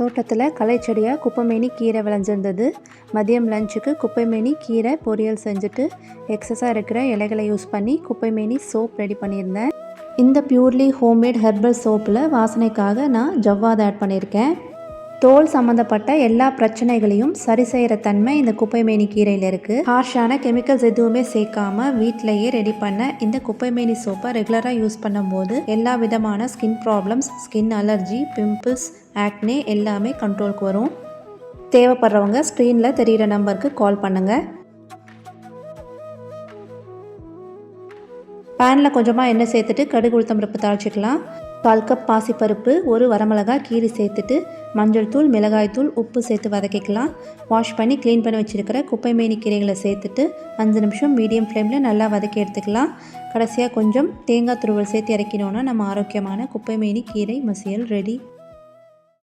தோட்டத்தில் களைச்செடியாக குப்பைமேனி கீரை விளைஞ்சிருந்தது. மதியம் லஞ்சுக்கு குப்பைமேனி கீரை பொரியல் செஞ்சுட்டு எக்ஸஸாக இருக்கிற இலைகளை யூஸ் பண்ணி குப்பைமேனி சோப் ரெடி பண்ணியிருந்தேன். இந்த பியூர்லி ஹோம்மேட் ஹெர்பல் சோப்பில் வாசனைக்காக நான் ஜவ்வாதை ஆட் பண்ணியிருக்கேன். தோல் சம்மந்தப்பட்ட எல்லா பிரச்சனைகளையும் சரி செய்கிற தன்மை இந்த குப்பைமேனி கீரையில் இருக்குது ஹார்ஷான கெமிக்கல்ஸ் எதுவுமே சேர்க்காம வீட்டிலையே ரெடி பண்ண இந்த குப்பைமேனி சோப்பை ரெகுலராக யூஸ் பண்ணும்போது எல்லா விதமான skin problems skin allergy pimples acne எல்லாமே கண்ட்ரோலுக்கு வரும். தேவைப்படுறவங்க ஸ்க்ரீனில் தெரிகிற நம்பருக்கு கால் பண்ணுங்கள் பேனில் கொஞ்சமாக எண்ணெய் சேர்த்துட்டு கடுகு உளுத்தம் பருப்பு தாளிச்சிக்கலாம். பால் கப் பாசிப்பருப்பு ஒரு வரமிளகாய் கீரி சேர்த்துட்டு மஞ்சள் தூள் மிளகாய் தூள் உப்பு சேர்த்து வதக்கிக்கலாம். வாஷ் பண்ணி க்ளீன் பண்ணி வச்சுருக்கிற குப்பை மேனி கீரைகளை சேர்த்துட்டு அஞ்சு நிமிஷம் மீடியம் ஃப்ளேமில் நல்லா வதக்கி எடுத்துக்கலாம். கடைசியாக கொஞ்சம் தேங்காய் துருவல் சேர்த்து இறக்கினோன்னா நம்ம ஆரோக்கியமான குப்பை மேனி கீரை மசியல் ரெடி